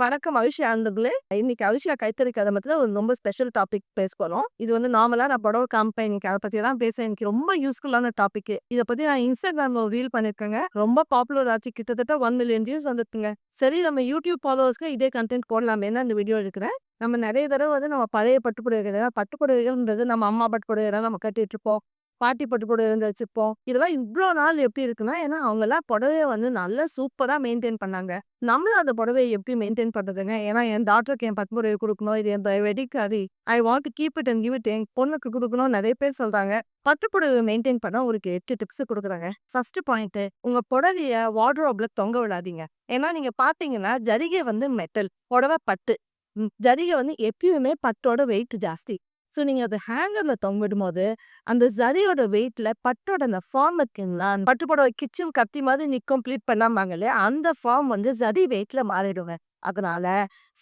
வணக்கம் அவிஷா ஆனந்தர்களே இன்னைக்கு அவிஷா கைத்தறி கதை மத்தில ஒரு ரொம்ப ஸ்பெஷல் டாபிக் பேச போகிறோம் இது வந்து நார்மலா நான் புடவை காமிப்பேன். இன்னைக்கு அதை பத்தி தான் பேச எனக்கு ரொம்ப யூஸ்ஃபுல்லான டாபிக் இதை பத்தி நான் இன்ஸ்டாகிராம்ல ஒரு ரீல் பண்ணிருக்கேங்க ரொம்ப பாப்புலர் ஆச்சு. கிட்டத்தட்ட ஒன் மில்லியன் வியூஸ் வந்துருக்குங்க. சரி நம்ம யூடியூப் ஃபாலோவர்ஸ்க்கு இதே கண்டென்ட் போடலாமே தான் இந்த வீடியோ எடுக்கிறேன். நம்ம நிறைய தடவை வந்து நம்ம பழைய பட்டுப்புடவைகள் பட்டுப்புடவைகள்ன்றது நம்ம அம்மா பட்டுப்புடவை நம்ம கட்டிட்டு இருப்போம். பாட்டி பட்டு புடவை இருந்து வச்சுப்போம். இதெல்லாம் இவ்வளோ நாள் எப்படி இருக்குன்னா ஏன்னா அவங்கெல்லாம் புடவைய வந்து நல்லா சூப்பரா மெயின்டைன் பண்ணாங்க. நம்மளும் அந்த புடவையை எப்படி மெயின்டைன் பண்றதுங்க? ஏன்னா என் டாக்டருக்கு என் பட்டு புடவை கொடுக்கணும் இது என் வெடிக்கு அது I want to keep it and give it என் பொண்ணுக்கு கொடுக்கணும் நிறைய பேர் சொல்றாங்க. பட்டு புடவை மெயின்டைன் பண்ண உங்களுக்கு எட்டு டிப்ஸ் கொடுக்குறாங்க. ஃபர்ஸ்ட் பாயிண்ட் உங்க புடவைய வார்ட்ரோப்ல தொங்க விடாதீங்க. ஏன்னா நீங்க பாத்தீங்கன்னா ஜரிகை வந்து மெட்டல் புடவை பட்டு. ஜரிகை வந்து எப்பயுமே பட்டோட வெயிட் ஜாஸ்தி. ஸோ நீங்க அதை ஹேங்கர்ல தொங்கிடும் போது அந்த ஜரியோட வெயிட்ல பட்டோட அந்த ஃபார்ம் இருக்குங்களா? அந்த புடவை கிச்சன் கத்தி மாதிரி நீ கம்ப்ளீட் பண்ணாமாங்களே அந்த ஃபார்ம் வந்து ஜரி வெயிட்ல மாறிடுங்க. அதனால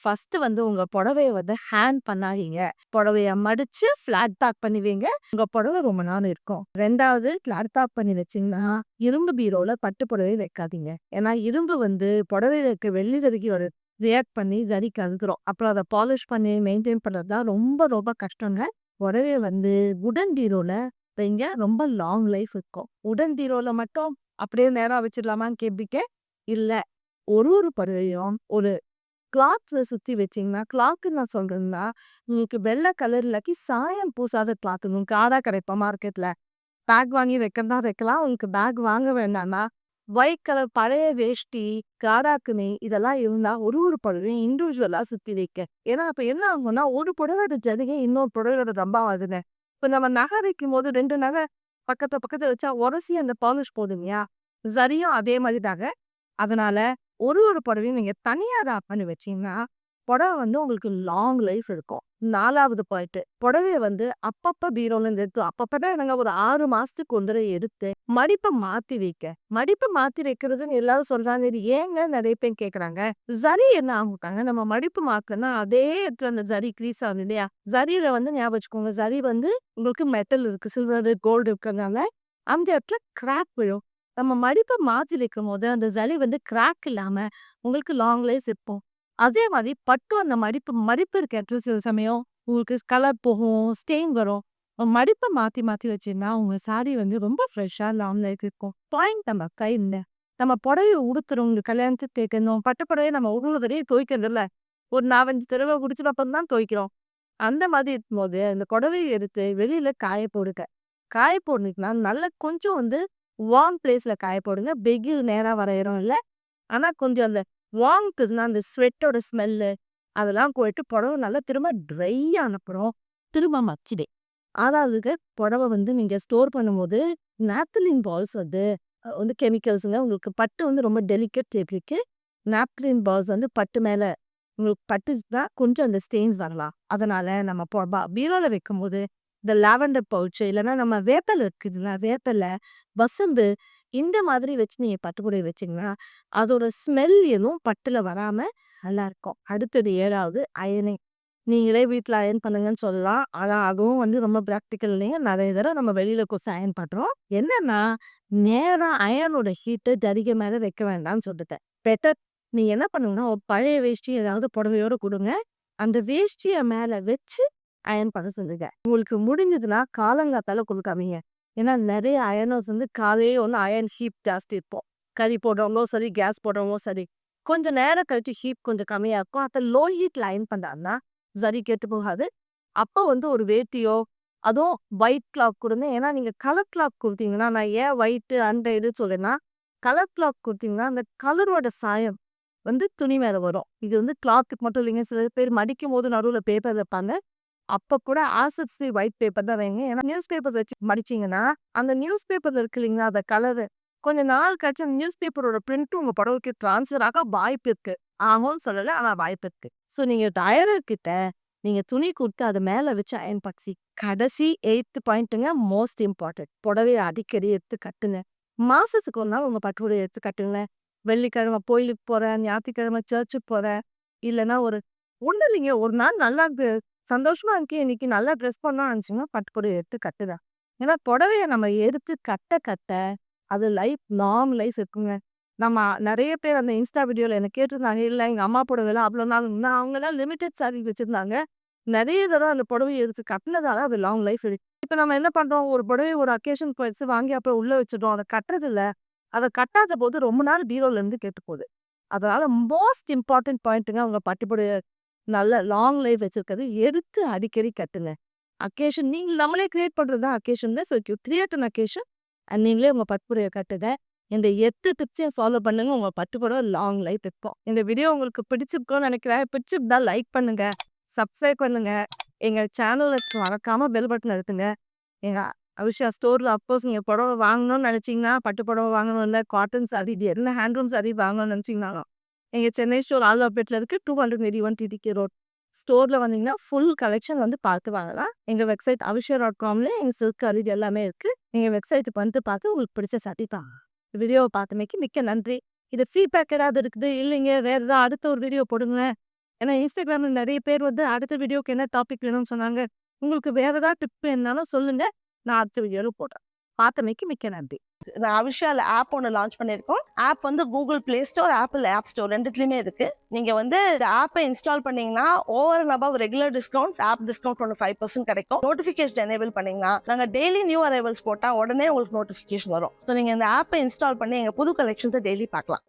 ஃபர்ஸ்ட் வந்து உங்க புடவைய வந்து ஹேண்ட் பண்ணாதீங்க. புடவைய மடிச்சு ஃபிளாட் பேக் பண்ணுவீங்க உங்க புடவை ரொம்ப நாள் இருக்கும். ரெண்டாவது ஃபிளாட் பேக் பண்ணி வச்சீங்கன்னா இரும்பு பீரோல பட்டு புடவை வைக்காதீங்க. ஏன்னா இரும்பு வந்து புடவையில இருக்க வெள்ளி சதுக்கியோட ரியாக்ட் பண்ணி ஜரி கருதுறோம் அப்புறம் அதை பாலிஷ் பண்ணி மெயின்டைன் பண்றது தான் ரொம்ப ரொம்ப கஷ்டங்க. உடவே வந்து உடன் டீரோவில் வைங்க. ரொம்ப லாங் லைஃப் இருக்கும். உடன் டீரோவில் மட்டும் அப்படியே நேரா வச்சிடலாமான்னு கேப்பிக்க இல்ல. ஒரு ஒரு புடவையும் ஒரு கிளாத்தில் சுத்தி வச்சீங்கன்னா கிளாத் நான் சொல்கிறேன்னா உங்களுக்கு வெள்ளை கலர் இல்லாக்கி சாயம் பூசாத கிளாத் உங்களுக்கு ஆடா கிடைப்போம் மார்க்கெட்ல பேக் வாங்கி வைக்கிறதா வைக்கலாம். உங்களுக்கு பேக் வாங்க வேண்டாம்னா ஒயிட் கலர் பழைய வேஷ்டி காராக்குனி இதெல்லாம் இருந்தா ஒரு ஒரு புடவையும் இண்டிவிஜுவலா சுத்தி வைக்க. ஏன்னா அப்ப என்ன ஆகும்னா ஒரு புடவையோட ஜதிகை இன்னொரு புடவையோட ரம்பாவாதுங்க இப்ப நம்ம நகை வைக்கும் போது ரெண்டு நகை பக்கத்துல பக்கத்துல வச்சா உரசி அந்த பாலிஷ் போதுங்கயா சரியும் அதே மாதிரி தாங்க அதனால ஒரு ஒரு புடவையும் நீங்க தனியா ரேப் பண்ணி வச்சீங்கன்னா புடவை வந்து உங்களுக்கு லாங் லைஃப் இருக்கும். நாலாவது பாயிண்ட். புடவைய வந்து அப்பப்ப பீரோல இருந்து எடுத்து அப்பப்ப நாங்க ஒரு ஆறு மாசத்துக்கு ஒரு எடுத்து மடிப்பை மாத்தி வைக்க மடிப்பை மாத்தி வைக்கிறதுன்னு எல்லாரும் சொல்றாங்க இது ஏங்க நிறைய பேர் கேக்குறாங்க. ஜரி என்ன ஆகுட்டாங்க நம்ம மடிப்பு மாக்குன்னா அதே இடத்துல அந்த ஜரி க்ரீஸ் ஆகுது இல்லையா? ஜரியில வந்து ஞாபகம் வச்சுக்கோங்க ஜரி வந்து உங்களுக்கு மெட்டல் இருக்கு சில்வர் கோல்டு இருக்கிறதுனால அந்த இடத்துல கிராக் விழும். நம்ம மடிப்பை மாத்தி வைக்கும் போது அந்த சளி வந்து கிராக் இல்லாம உங்களுக்கு லாங் லைஃப் இருப்போம். அதே மாதிரி பட்டு அந்த மடிப்பு மடிப்பு இருக்க சில சமயம் உங்களுக்கு கலர் போகும் ஸ்டெயின் வரும். மடிப்பை மாத்தி மாத்தி வச்சீங்கன்னா உங்க சாரி வந்து ரொம்ப ஃப்ரெஷ்ஷா லாங் லைஃப் இருக்கும். பாயிண்ட் நம்ம கையில் நம்ம புடவைய உடுத்துறவங்க கல்யாணத்துக்கு கேட்கணும் பட்டு புடவைய நம்ம ஒரு தடவை துவைக்கிறதில்ல ஒரு நாலஞ்சு தடவை குடிச்சு அப்புறம் தான் துவைக்கிறோம். அந்த மாதிரி இருக்கும்போது அந்த புடவையை எடுத்து வெளியில காய போடுங்க. காய போடுனீங்கன்னா நல்லா கொஞ்சம் வந்து வார்ம் பிளேஸ்ல காய போடுங்க. வெயில் நேரா வர இடம் இல்லை. ஆனா கொஞ்சம் அந்த வார்ம்த் அந்த ஸ்வெட்டோட ஸ்மெல்லு அதெல்லாம் போயிட்டு புடவை நல்லா திரும்ப ட்ரை ஆனப்புறம் திரும்ப மச்சிடு. அதாவது புடவை வந்து நீங்கள் ஸ்டோர் பண்ணும்போது நாப்தலின் பால்ஸ் வந்து வந்து கெமிக்கல்ஸுங்க உங்களுக்கு பட்டு வந்து ரொம்ப டெலிகேட் தேப்பிக்கு நாப்தலின் பால்ஸ் வந்து பட்டு மேல உங்களுக்கு பட்டுச்சுன்னா கொஞ்சம் அந்த ஸ்டெயின்ஸ் வரலாம். அதனால நம்ம பொ- பீரோவில் பீரோல வைக்கும் போது இந்த லாவெண்டர் பவுச்சு இல்லைன்னா நம்ம வேப்பல் இருக்குதுல்ல வேப்பல வசம்பு இந்த மாதிரி வச்சு நீங்கள் பட்டுப்புடவை வச்சீங்கன்னா அதோட ஸ்மெல் எதுவும் பட்டில் வராமல் நல்லாயிருக்கும் அடுத்தது ஏழாவது அயனிங் நீங்களே வீட்டில் அயன் பண்ணுங்கன்னு சொல்லலாம். ஆனால் அதுவும் வந்து ரொம்ப ப்ராக்டிக்கல் இல்லைங்க. நிறைய தடவை நம்ம வெளியில் கொசு அயன் பண்ணுறோம் என்னன்னா நேராக அயனோட ஹீட்டை ஜரிகை மேலே வைக்க வேண்டாம்னு சொல்லிட்டேன். பெட்டர் நீங்கள் என்ன பண்ணுங்கன்னா ஒரு பழைய வேஷ்டி ஏதாவது புடவையோட கொடுங்க. அந்த வேஷ்டியை மேலே வச்சு அயன் பண்ண செஞ்சுங்க உங்களுக்கு முடிஞ்சதுன்னா காலங்காத்தால கொடுக்காமீங்க ஏன்னா நிறைய அயனர்ஸ் வந்து காலையே ஒன்று அயன் ஹீப் ஜாஸ்தி இருப்போம் கறி போடுறவங்களும் சரி கேஸ் போடுறவங்களும் சரி கொஞ்சம் நேரம் கழிச்சு ஹீப் கொஞ்சம் கம்மியாக இருக்கும். அதை லோ ஹீட்ல அயன் பண்ணாங்கன்னா சரி கெட்டு போகாது. அப்போ வந்து ஒரு வேட்டியோ அதுவும் ஒயிட் கிளாக் கொடுங்க. ஏன்னா நீங்க கலர் கிளாக் கொடுத்தீங்கன்னா நான் ஏன் ஒயிட் அந்த இது சொல்றேன்னா கலர் கிளாக் கொடுத்தீங்கன்னா அந்த கலரோட சாயம் வந்து துணி மேல வரும். இது வந்து கிளாத்துக்கு மட்டும் இல்லைங்க. சில பேர் மடிக்கும் போது நடுவில் பேப்பர் வைப்பாங்க. அப்ப கூட ஆசிட் ஃப்ரீ ஒயிட் பேப்பர் தான் வைங்க ஏன்னா நியூஸ் பேப்பர் வச்சு மடிச்சீங்கன்னா அந்த நியூஸ் பேப்பர் இருக்கு இல்லைங்களா அந்த கலரு கொஞ்ச நாள் கழிச்சு அந்த நியூஸ் பேப்பரோட பிரிண்ட்டும் உங்க புடவைக்கு டிரான்ஸ்ஃபர் ஆக வாய்ப்பு இருக்கு. ஆகும்னு சொல்லல ஆனா வாய்ப்பு இருக்கு. ஸோ நீங்க டயரர் கிட்ட நீங்க துணி கொடுத்து அது மேல வச்சு அயன் பக்சி கடைசி எயித்து பாயிண்ட்டுங்க மோஸ்ட் இம்பார்ட்டன்ட் புடவைய அடிக்கடி எடுத்து கட்டுங்க. மாசத்துக்கு ஒரு நாள் உங்க பட்டுடைய எடுத்து கட்டுங்க வெள்ளிக்கிழமை கோயிலுக்கு போறேன் ஞாயிற்றுக்கிழமை சர்ச்சுக்கு போகிறேன் இல்லைன்னா ஒரு ஒன்றும் இல்லைங்க ஒரு நாள் நல்லா சந்தோஷமா இருக்கு இன்னைக்கு நல்லா ட்ரெஸ் பண்ணோம் இருந்துச்சுன்னா பட்டு புடவை எடுத்து கட்டுதான் ஏன்னா புடவைய நம்ம எடுத்து கட்ட கட்ட அது லைஃப் லாங் லைஃப் இருக்குங்க நம்ம நிறைய பேர் அந்த இன்ஸ்டா வீடியோல என்ன கேட்டிருந்தாங்க. இல்ல எங்க அம்மா புடவைலாம் அவ்வளோ நாள் இருந்தால் அவங்கலாம் லிமிட்டட் சாரி வச்சிருந்தாங்க. நிறைய தடவை அந்த புடவை எடுத்து கட்டினதால அது லாங் லைஃப் இருக்கு. இப்ப நம்ம என்ன பண்றோம்? ஒரு புடவை ஒரு அக்கேஷன் போயிடுச்சு வாங்கி அப்புறம் உள்ள வச்சுட்டோம் அத கட்டுறதில்ல. அத கட்டாத போது ரொம்ப நாள் பீரோல இருந்து போகுது. அதனால மோஸ்ட் இம்பார்ட்டன்ட் பாயிண்ட்டுங்க அவங்க பட்டு நல்ல லாங் லைஃப் வச்சிருக்கிறது. எடுத்து அடிக்கடி கட்டுங்க. அக்கேஷன் நீங்க நம்மளே கிரியேட் பண்ணுறது தான் occasion so you create an occasion and நீங்களே உங்க பட்டு கட்டுங்க. இந்த எட்டு டிப்ஸையும் ஃபாலோ பண்ணுங்க. உங்க பட்டு புடவ லாங் லைஃப் இருக்கும். இந்த வீடியோ உங்களுக்கு பிடிச்சிருக்கும்னு நினைக்கிறேன் பிடிச்சிருந்தா லைக் பண்ணுங்க. சப்ஸ்கிரைப் பண்ணுங்க. எங்க சேனலுக்கு மறக்காம பெல் பட்டன் எடுத்துங்க எங்க அவிஷா ஸ்டோர்ல அப்போஸ் நீங்கள் புடவ வாங்கணும்னு நினச்சிங்கன்னா பட்டு புடவ வாங்கணும் இல்லை காட்டன் சாரி இது என்ன ஹேண்ட்லூம் சாரி வாங்கணும்னு நினச்சிங்கனாலும் எங்க சென்னை ஸ்டோர் ஆழ்வார்பேட்ல இருக்கு. 281 டிடிகே ரோட். ஸ்டோர்ல வந்தீங்கன்னா, ஃபுல் கலெக்ஷன் வந்து பார்த்து வாங்கலாம். எங்க வெப்சைட் அவிஷா டாட் காமில் எங்க சில்க் அரிஜ் எல்லாமே இருக்கு. நீங்க வெப்சைட்டுக்கு வந்து பார்த்து உங்களுக்கு பிடிச்ச சாட்டி தான் வீடியோவ பார்த்தமைக்கு மிக்க நன்றி. இது ஃபீட்பேக் ஏதாவது இருக்குது? இல்லைங்க வேற ஏதாவது அடுத்த ஒரு வீடியோ போடுங்க. ஏன்னா இன்ஸ்டாகிராம்ல நிறைய பேர் வந்து அடுத்த வீடியோக்கு என்ன டாபிக் வேணும்னு சொன்னாங்க. உங்களுக்கு வேற ஏதாவது டிப் என்னாலும் சொல்லுங்க. நான் அடுத்த வீடியோவில் போடுறேன். பார்த்தமைக்கு மிக்க நன்றி. நான் அவிஷால ஆப் ஒன்று லான்ச் பண்ணியிருக்கோம். ஆப் வந்து Google play store Apple app store ரெண்டுத்துலையுமே இருக்கு. நீங்க வந்து ஆப்பை இன்ஸ்டால் பண்ணீங்கன்னா, over and above regular discounts, app discount ஒன்று ஃபைவ் பர்சன்ட் கிடைக்கும். நோட்டிஃபிகேஷன் எனேபிள் பண்ணீங்கன்னா, நாங்கள் டெய்லி நியூ அரைவல்ஸ் போட்டால் உடனே உங்களுக்கு நோட்டிஃபிகேஷன் வரும். ஸோ நீங்கள் இந்த ஆப்பை இன்ஸ்டால் பண்ணி எங்கள் புது கலெக்ஷன்ஸை டெய்லி பார்க்கலாம்.